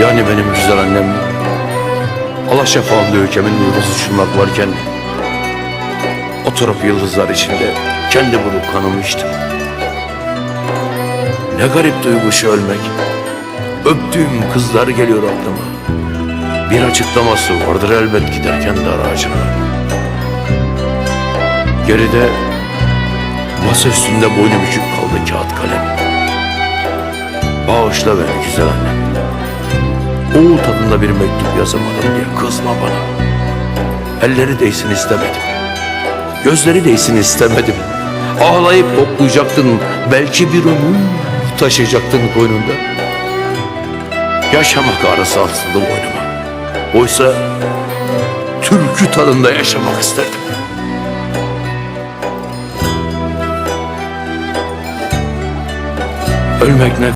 Yani benim güzel annem Allah şafağında ülkemin yıldızı şunlak varken Oturup yıldızlar içinde kendi bulup kanımı içtim Ne garip duygu şu ölmek. Öptüğüm kızlar geliyor aklıma. Bir açıklaması vardır elbet giderken dar ağacına Geride masa üstünde boynu bükük kaldı kağıt kalem. Bağışla beni güzel annem Oğul tadında bir mektup yazamadım diye kızma bana. Elleri değsin istemedim. Gözleri değsin istemedim. Ağlayıp toplayacaktın. Belki bir ömür taşıyacaktın koynunda. Yaşamak arası asıldı boynuma. Oysa türkü tadında yaşamak isterdim. Ölmek ne